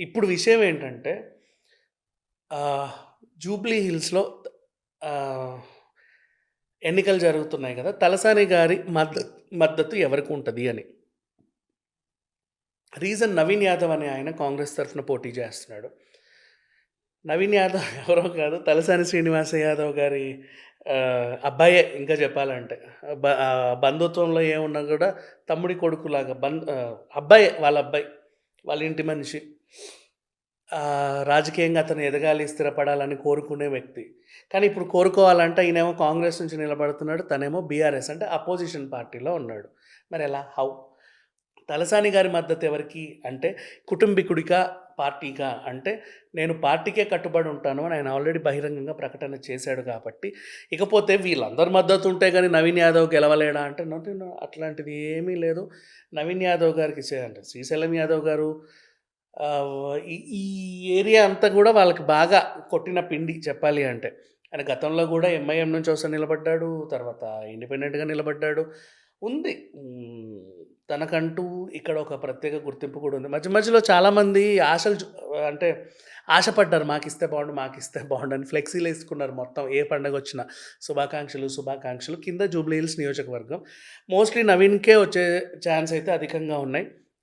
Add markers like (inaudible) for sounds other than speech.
ఇప్పుడు విషయం ఏంటంటే జూబ్లీ హిల్స్‌లో ఎన్నికలు జరుగుతున్నాయి కదా! తలసాని గారి మద్ద మద్దతు ఎవరికి ఉంటుంది అని. రీజన్ నవీన్ యాదవ్ అనే ఆయన కాంగ్రెస్ తరఫున పోటీ చేస్తున్నాడు. నవీన్ యాదవ్ (laughs) ఎవరో కాదు తలసాని శ్రీనివాస యాదవ్ గారి అబ్బాయే ఇంకా చెప్పాలంటే. బ బంధుత్వంలో ఏమున్నా కూడా తమ్ముడి కొడుకులాగా బం అబ్బాయే వాళ్ళ అబ్బాయి. వాళ్ళ ఇంటి మనిషి. రాజకీయంగా అతను ఎదగాలి, స్థిరపడాలని కోరుకునే వ్యక్తి. కానీ ఇప్పుడు కోరుకోవాలంటే ఈయనేమో కాంగ్రెస్ నుంచి నిలబడుతున్నాడు. తనేమో బీఆర్ఎస్ అంటే అపోజిషన్ పార్టీలో ఉన్నాడు. మరి ఎలా హౌ? తలసాని గారి మద్దతు ఎవరికి అంటే కుటుంబీకుడిగా పార్టీగా అంటే నేను పార్టీకే కట్టుబడి ఉంటాను అని ఆయన ఆల్రెడీ బహిరంగంగా ప్రకటన చేశాడు కాబట్టి, ఇకపోతే వీళ్ళందరి మద్దతు ఉంటే కానీ నవీన్ యాదవ్ గెలవలేడా అంటే అట్లాంటిది ఏమీ లేదు. నవీన్ యాదవ్ గారికి చే అంటే శ్రీశైలం యాదవ్ గారు ఈ ఏరియా అంతా కూడా వాళ్ళకి బాగా కొట్టిన పిండి చెప్పాలి అంటే. ఆయన గతంలో కూడా ఎంఐఎం నుంచి ఒకసారి నిలబడ్డాడు. తర్వాత ఇండిపెండెంట్‌గా నిలబడ్డాడు. ఉంది. తనకంటూ ఇక్కడ ఒక ప్రత్యేక గుర్తింపు కూడా ఉంది. మధ్య మధ్యలో చాలామంది ఆశలు అంటే ఆశపడ్డారు. మాకు ఇస్తే బాగుండు మాకు ఇస్తే బాగుండు అని ఫ్లెక్సీలు వేసుకున్నారు మొత్తం ఏ పండగొచ్చినా. శుభాకాంక్షలు, శుభాకాంక్షలు. కింద జూబ్లీ హిల్స్ నియోజకవర్గం. మోస్ట్‌లీ నవీన్‌కే వచ్చే ఛాన్స్ అయితే అధికంగా ఉన్నాయి.